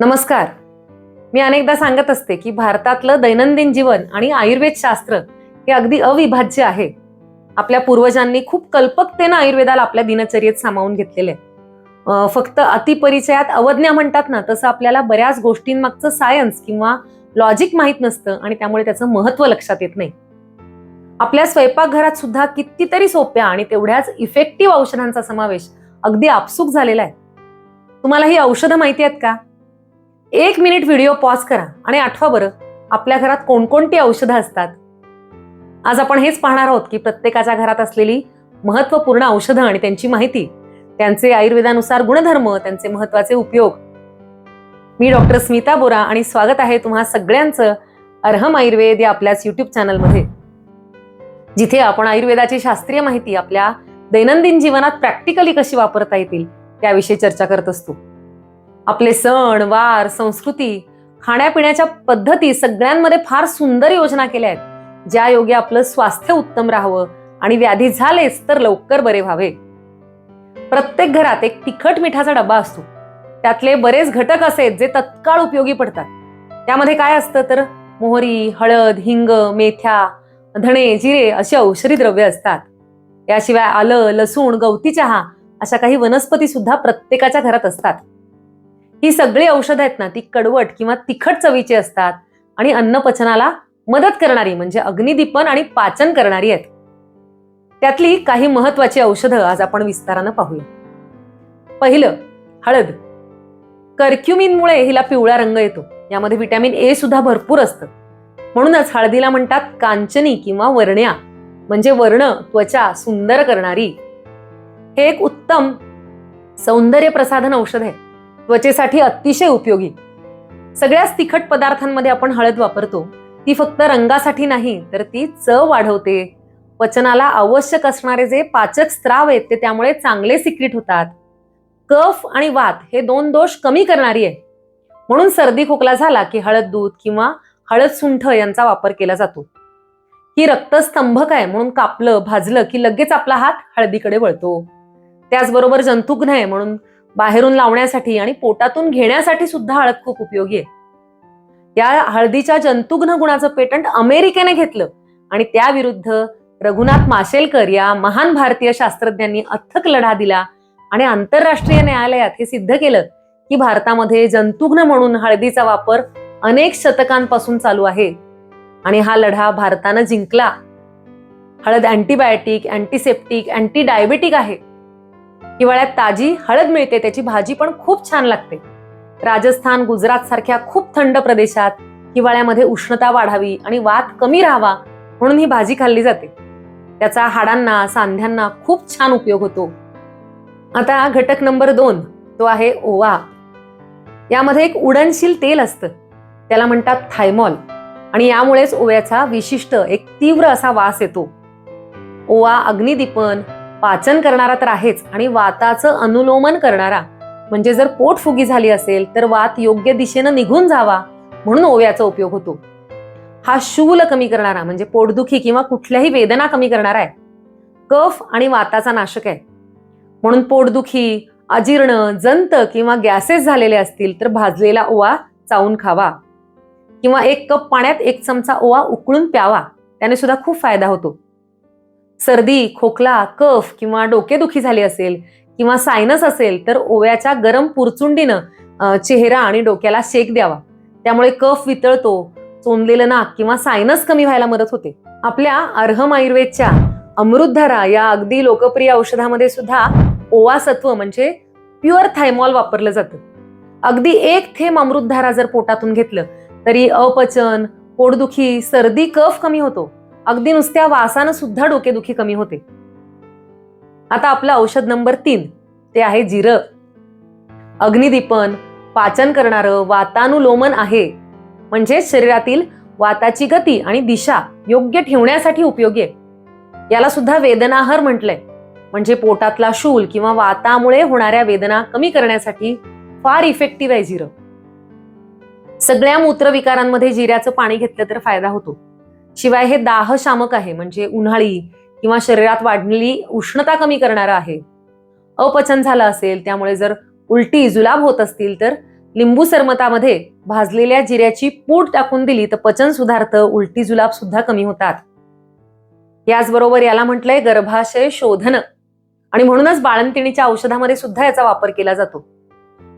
नमस्कार. मी अनेकदा सांगत असते की भारतातलं दैनंदिन जीवन आणि आयुर्वेद शास्त्र हे अगदी अविभाज्य आहे. आपल्या पूर्वजांनी खूप कल्पकतेनं आयुर्वेदाला आपल्या दिनचर्येत सामावून घेतलेले फक्त अतिपरिचयात अवज्ञा म्हणतात ना तसं आपल्याला बऱ्याच गोष्टींमागचं सायन्स किंवा लॉजिक माहीत नसतं आणि त्यामुळे त्याचं महत्त्व लक्षात येत नाही. आपल्या स्वयंपाकघरात सुद्धा कितीतरी सोप्या आणि तेवढ्याच इफेक्टिव्ह औषधांचा समावेश अगदी आपसूक झालेला आहे. तुम्हाला ही औषधं माहिती आहेत का? एक मिनिट व्हिडिओ पॉज करा आणि आठवा बरं आपल्या घरात कोणकोणती औषधं असतात? आज आपण हेच पाहणार आहोत की प्रत्येकाच्या घरात असलेली महत्त्वपूर्ण औषधं आणि त्यांची माहिती त्यांचे आयुर्वेदानुसार गुणधर्म त्यांचे महत्त्वाचे उपयोग. मी डॉक्टर स्मिता बोरा आणि स्वागत आहे तुम्हा सगळ्यांचं अर्हम आयुर्वेद या आपल्याच युट्यूब चॅनलमध्ये. जिथे आपण आयुर्वेदाची शास्त्रीय माहिती आपल्या दैनंदिन जीवनात प्रॅक्टिकली कशी वापरता येतील त्याविषयी चर्चा करत असतो. आपले सण वार संस्कृती खाण्यापिण्याच्या पद्धती सगळ्यांमध्ये फार सुंदर योजना केल्या आहेत. ज्या योगे आपलं स्वास्थ्य उत्तम राहावं आणि व्याधी झालेच तर लवकर बरे व्हावे. प्रत्येक घरात एक तिखट मिठाचा डबा असतो. त्यातले बरेच घटक असे जे तत्काळ उपयोगी पडतात. त्यामध्ये काय असतं तर मोहरी हळद हिंग मेथ्या धणे जिरे अशी औषधी द्रव्य असतात. याशिवाय आलं लसूण गवती चहा अशा काही वनस्पती सुद्धा प्रत्येकाच्या घरात असतात. ही सगळी औषधं आहेत ना ती कडवट किंवा तिखट चवीची असतात आणि अन्नपचनाला मदत करणारी म्हणजे अग्निदीपन आणि पाचन करणारी आहेत. त्यातली काही महत्वाची औषधं आज आपण विस्तारानं पाहूया. पहिलं हळद. कर्क्युमिनमुळे हिला पिवळा रंग येतो. यामध्ये व्हिटॅमिन ए सुद्धा भरपूर असतं. म्हणूनच हळदीला म्हणतात कांचनी किंवा वर्ण्या म्हणजे वर्ण त्वचा सुंदर करणारी. हे एक उत्तम सौंदर्य प्रसाधन औषध आहे. त्वचेसाठी अतिशय उपयोगी. सगळ्याच तिखट पदार्थांमध्ये आपण हळद वापरतो. ती फक्त रंगासाठी नाही तर ती चव वाढवते. पचनाला आवश्यक असणारे जे पाचक स्त्राव आहेत ते त्यामुळे चांगले सिक्रिट होतात. कफ आणि वात हे दोन दोष कमी करणारी आहे म्हणून सर्दी खोकला झाला की हळद दूध किंवा हळद सुंठ यांचा वापर केला जातो. ही रक्तस्तंभक आहे म्हणून कापलं भाजलं की लगेच आपला हात हळदीकडे वळतो. त्याचबरोबर जंतुघ्न आहे म्हणून बाहेरून लावण्यासाठी आणि पोटातून घेण्यासाठी सुद्धा हळद खूप उपयोगी आहे. या हळदीच्या जंतुघ्न गुणाचं पेटंट अमेरिकेने घेतलं आणि त्याविरुद्ध रघुनाथ माशेलकर या महान भारतीय शास्त्रज्ञांनी अथक लढा दिला आणि आंतरराष्ट्रीय न्यायालयात हे सिद्ध केलं की भारतामध्ये जंतुघ्न म्हणून हळदीचा वापर अनेक शतकांपासून चालू आहे आणि हा लढा भारतानं जिंकला. हळद अँटीबायोटिक अँटीसेप्टिक अँटी डायबेटिक आहे. हिवाळ्यात ताजी हळद मिळते त्याची भाजी पण खूप छान लागते. राजस्थान गुजरात सारख्या खूप थंड प्रदेशात हिवाळ्यामध्ये उष्णता वाढावी आणि वात कमी राहावा म्हणून ही भाजी खाल्ली जाते. त्याचा हाडांना सांध्यांना खूप छान उपयोग होतो. आता घटक नंबर दोन तो आहे ओवा. यामध्ये एक उडनशील तेल असतं. त्याला म्हणतात थायमॉल. आणि यामुळेच ओव्याचा विशिष्ट एक तीव्र असा वास येतो. ओवा अग्निदीपन पाचन करणारा तर आहेच आणि वाताचं अनुलोमन करणारा. म्हणजे जर पोटफुगी झाली असेल तर वात योग्य दिशेनं निघून जावा म्हणून ओव्याचा उपयोग होतो. हा शूल कमी करणारा म्हणजे पोटदुखी किंवा कुठल्याही वेदना कमी करणारा आहे. कफ आणि वाताचा नाशक आहे. म्हणून पोटदुखी अजीर्ण जंत किंवा गॅसेस झालेले असतील तर भाजलेला ओवा चावून खावा. किंवा एक कप पाण्यात एक चमचा ओवा उकळून प्यावा. त्याने सुद्धा खूप फायदा होतो. सर्दी खोकला कफ किंवा डोकेदुखी झाली असेल किंवा सायनस असेल तर ओव्याच्या गरम पुरचुंडीनं चेहरा आणि डोक्याला शेक द्यावा. त्यामुळे कफ वितळतो चोंदलेलं नाक किंवा सायनस कमी व्हायला मदत होते. आपल्या अर्हम आयुर्वेदच्या अमृतधारा या अगदी लोकप्रिय औषधामध्ये सुद्धा ओवा सत्व म्हणजे प्युअर थायमॉल वापरलं जातं. अगदी एक थेंब अमृतधारा जर पोटातून घेतलं तरी अपचन पोटदुखी सर्दी कफ कमी होतो. अगदी नुसत्या वासानं सुद्धा डोकेदुखी कमी होते. आता आपलं औषध नंबर तीन ते आहे जिरं. अग्निदीपन पाचन करणारं वातानुलोमन आहे. म्हणजे शरीरातील वाताची गती आणि दिशा योग्य ठेवण्यासाठी उपयोगी आहे. याला सुद्धा वेदनाहर म्हटलंय. म्हणजे पोटातला शूल किंवा वातामुळे होणाऱ्या वेदना कमी करण्यासाठी फार इफेक्टिव्ह आहे जिरं. सगळ्या मूत्रविकारांमध्ये जिऱ्याचं पाणी घेतलं तर फायदा होतो. शिवाय हे दाह शामक आहे म्हणजे उन्हाळी किंवा शरीरात वाढलेली उष्णता कमी करणारं आहे. अपचन झालं असेल त्यामुळे जर उलटी जुलाब होत असतील तर लिंबू सरमतामध्ये भाजलेल्या जिऱ्याची पूड टाकून दिली तर पचन सुधारतं उलटी जुलाब सुद्धा कमी होतात. याचबरोबर याला म्हटलंय गर्भाशय शोधन. आणि म्हणूनच बाळंतिणीच्या औषधामध्ये सुद्धा याचा वापर केला जातो.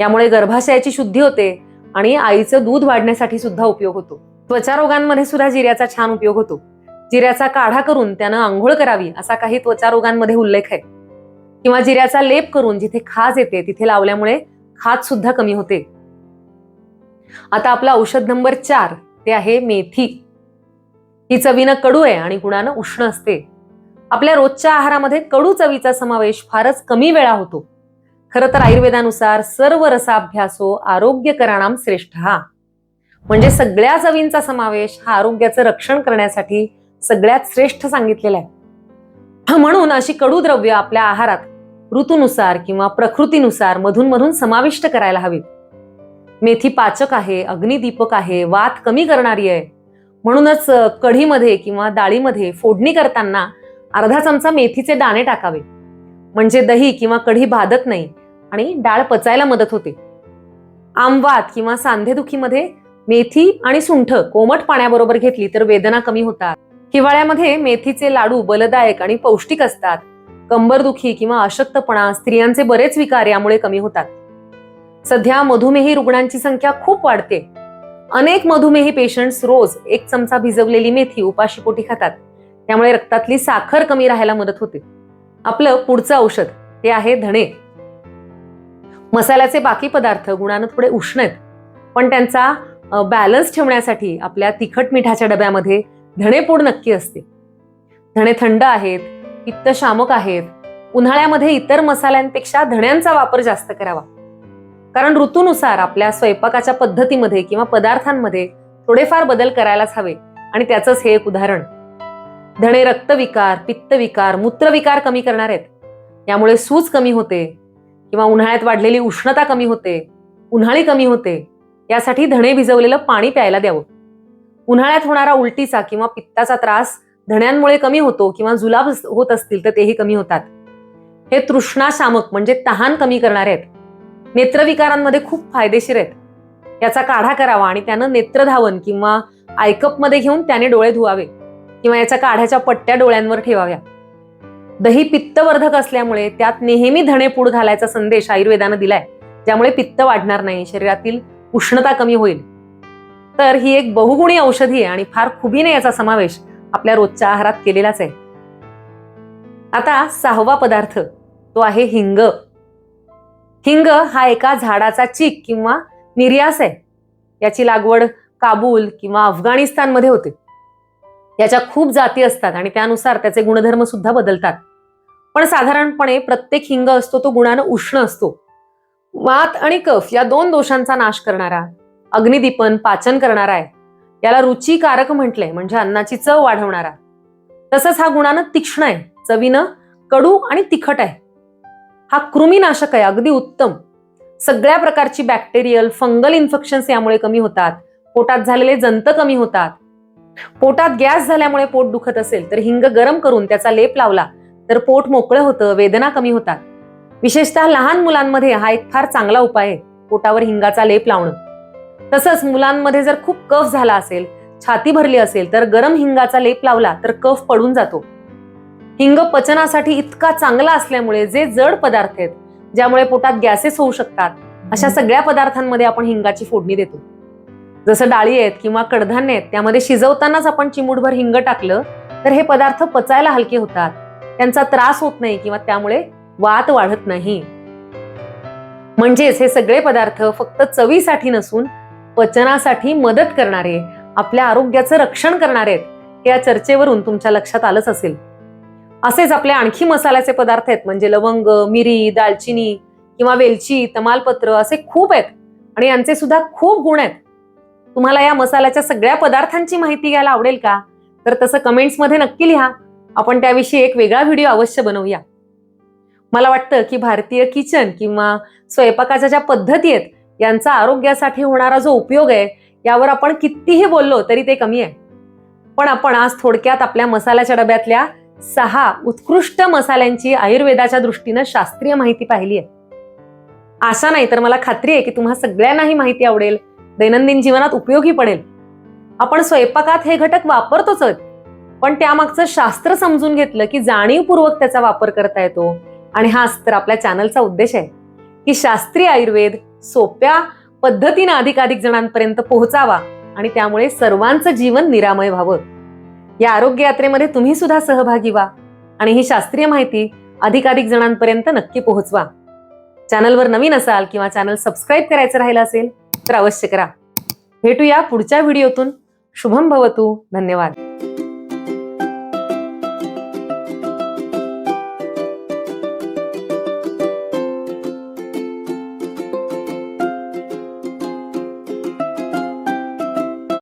यामुळे गर्भाशयाची शुद्धी होते आणि आईचं दूध वाढण्यासाठी सुद्धा उपयोग होतो. त्वचा रोगांमध्ये सुद्धा जिऱ्याचा छान उपयोग होतो. जिऱ्याचा काढा करून त्यानं आंघोळ करावी असा काही त्वचा रोगांमध्ये उल्लेख आहे. किंवा जिऱ्याचा लेप करून जिथे खाज येते तिथे लावल्यामुळे खाज सुद्धा कमी होते. आता आपला औषध नंबर चार ते आहे मेथी. ही चवीनं कडू आहे आणि गुणानं उष्ण असते. आपल्या रोजच्या आहारामध्ये कडू चवीचा समावेश फारच कमी वेळा होतो. खरं तर आयुर्वेदानुसार सर्व रसाभ्यासो आरोग्य कराणाम श्रेष्ठ हा. म्हणजे सगळ्या चवींचा समावेश हा आरोग्याचं रक्षण करण्यासाठी सगळ्यात श्रेष्ठ सांगितलेला आहे. म्हणून अशी कडू द्रव्य आपल्या आहारात ऋतूनुसार किंवा प्रकृतीनुसार मधून मधून समाविष्ट करायला हवीत. मेथी पाचक आहे अग्निदीपक आहे वात कमी करणारी आहे. म्हणूनच कढीमध्ये किंवा डाळीमध्ये फोडणी करताना अर्धा चमचा मेथीचे दाणे टाकावे. म्हणजे दही किंवा कढी भादत नाही आणि डाळ पचायला मदत होते. आमवात किंवा सांधेदुखीमध्ये मेथी आणि सुंठ कोमट पाण्याबरोबर घेतली तर वेदना कमी होतात. हिवाळ्यामध्ये मेथीचे लाडू बलदायक आणि पौष्टिक असतात. कंबरदुखी किंवा अशक्तपणा स्त्रियांचे बरेच विकार यामुळे कमी होतात. सध्या मधुमेही रुग्णांची संख्या खूप वाढते. अनेक मधुमेही पेशंट्स रोज एक चमचा भिजवलेली मेथी उपाशीपोटी खातात. त्यामुळे रक्तातली साखर कमी राहायला मदत होते. आपलं पुढचं औषध ते आहे धणे. मसाल्याचे बाकी पदार्थ गुणानं थोडे उष्ण आहेत. पण त्यांचा बॅलन्स ठेवण्यासाठी आपल्या तिखट मिठाच्या डब्यामध्ये धणेपूड नक्की असते. धणे थंड आहेत पित्तशामक आहेत उन्हाळ्यामध्ये इतर मसाल्यांपेक्षा धण्यांचा वापर जास्त करावा. कारण ऋतूनुसार आपल्या स्वयंपाकाच्या पद्धतीमध्ये किंवा पदार्थांमध्ये थोडेफार बदल करायलाच हवे आणि त्याचंच हे एक उदाहरण. धणे रक्तविकार पित्तविकार मूत्रविकार कमी करणार आहेत. यामुळे सूज कमी होते किंवा उन्हाळ्यात वाढलेली उष्णता कमी होते उन्हाळी कमी होते यासाठी धणे भिजवलेलं पाणी प्यायला द्यावं. उन्हाळ्यात होणारा उलटीचा किंवा पित्ताचा त्रास धण्यांमुळे कमी होतो किंवा जुलाब होत असतील तर तेही कमी होतात. हे तृष्णाशामक म्हणजे तहान कमी करणारे आहेत. नेत्रविकारांमध्ये खूप फायदेशीर आहेत. याचा काढा करावा आणि त्यानं नेत्रधावन किंवा आयकपमध्ये घेऊन त्याने डोळे धुवावे किंवा याच्या काढ्याच्या पट्ट्या डोळ्यांवर ठेवाव्या. दही पित्तवर्धक असल्यामुळे त्यात नेहमी धणेपूड घालायचा संदेश आयुर्वेदानं दिलाय. ज्यामुळे पित्त वाढणार नाही. शरीरातील उष्णता कमी होईल. तर ही एक बहुगुणी औषधी आहे आणि फार खुबीने याचा समावेश आपल्या रोजच्या आहारात केलेलाच आहे. आता सहावा पदार्थ तो आहे हिंग. हिंग हा एका झाडाचा चीक किंवा निर्यास आहे. याची लागवड काबूल किंवा अफगाणिस्तानमध्ये होते. याच्या खूप जाती असतात आणि त्यानुसार त्याचे गुणधर्म सुद्धा बदलतात. पण साधारणपणे प्रत्येक हिंग असतो तो गुणानं उष्ण असतो. वात आणि कफ या दोन दोषांचा नाश करणारा अग्निदीपन पाचन करणारा आहे. याला रुचिकारक म्हटलंय म्हणजे अन्नाची चव वाढवणारा. तसंच हा गुणानं तीक्ष्ण आहे चवीनं कडू आणि तिखट आहे. हा कृमीनाशक आहे अगदी उत्तम. सगळ्या प्रकारची बॅक्टेरियल फंगल इन्फेक्शन्स यामुळे कमी होतात. पोटात झालेले जंत कमी होतात. पोटात गॅस झाल्यामुळे पोट दुखत असेल तर हिंग गरम करून त्याचा लेप लावला तर पोट मोकळं होतं वेदना कमी होतात. विशेषतः लहान मुलांमध्ये हा एक फार चांगला उपाय आहे पोटावर हिंगाचा लेप लावणं. तसंच मुलांमध्ये जर खूप कफ झाला असेल छाती भरली असेल तर गरम हिंगाचा लेप लावला तर कफ पडून जातो. हिंग पचनासाठी इतका चांगला असल्यामुळे जे जड पदार्थ आहेत ज्यामुळे पोटात गॅसेस होऊ शकतात अशा सगळ्या पदार्थांमध्ये आपण हिंगाची फोडणी देतो. जसं डाळी आहेत किंवा कडधान्य आहेत त्यामध्ये शिजवतानाच आपण चिमूटभर हिंग टाकलं तर हे पदार्थ पचायला हलके होतात. त्यांचा त्रास होत नाही किंवा त्यामुळे वात वाढत नाही. म्हणजेच हे सगळे पदार्थ फक्त चवीसाठी नसून पचनासाठी मदत करणारे आपल्या आरोग्याचं रक्षण करणारे आहेत या चर्चेवरून तुमच्या लक्षात आलंच असेल. असेच आपले आणखी मसाल्याचे पदार्थ आहेत म्हणजे लवंग मिरी दालचिनी किंवा वेलची तमालपत्र असे खूप आहेत आणि यांचे सुद्धा खूप गुण आहेत. तुम्हाला या मसाल्याच्या सगळ्या पदार्थांची माहिती घ्यायला आवडेल का? तर तसं कमेंट्समध्ये नक्की लिहा. आपण त्याविषयी एक वेगळा व्हिडिओ अवश्य बनवूया. मला वाटतं की भारतीय किचन किंवा स्वयंपाकाच्या ज्या पद्धती आहेत यांचा आरोग्यासाठी होणारा जो उपयोग आहे यावर आपण कितीही बोललो तरी ते कमी आहे. पण आपण आज थोडक्यात आपल्या मसाल्याच्या डब्यातल्या सहा उत्कृष्ट मसाल्यांची आयुर्वेदाच्या दृष्टीनं शास्त्रीय माहिती पाहिली आहे. आशा नाही तर मला खात्री आहे की तुम्हा सगळ्यांना ही माहिती आवडेल दैनंदिन जीवनात उपयोगी पडेल. आपण स्वयंपाकात हे घटक वापरतोच पण त्यामागचं शास्त्र समजून घेतलं की जाणीवपूर्वक त्याचा वापर करता येतो. आणि हाच तर आपल्या चॅनलचा उद्देश आहे की शास्त्रीय आयुर्वेद सोप्या पद्धतीने अधिकाधिक जणांपर्यंत पोहोचावा आणि त्यामुळे सर्वांचं जीवन निरामय व्हावं. या आरोग्य यात्रेमध्ये तुम्ही सुद्धा सहभागी व्हा आणि ही शास्त्रीय माहिती अधिकाधिक जणांपर्यंत नक्की पोहोचवा. चॅनलवर नवीन असाल किंवा चॅनल सबस्क्राईब करायचं राहिलं असेल तर अवश्य करा. भेटूया पुढच्या व्हिडिओतून. शुभम भवतू. धन्यवाद.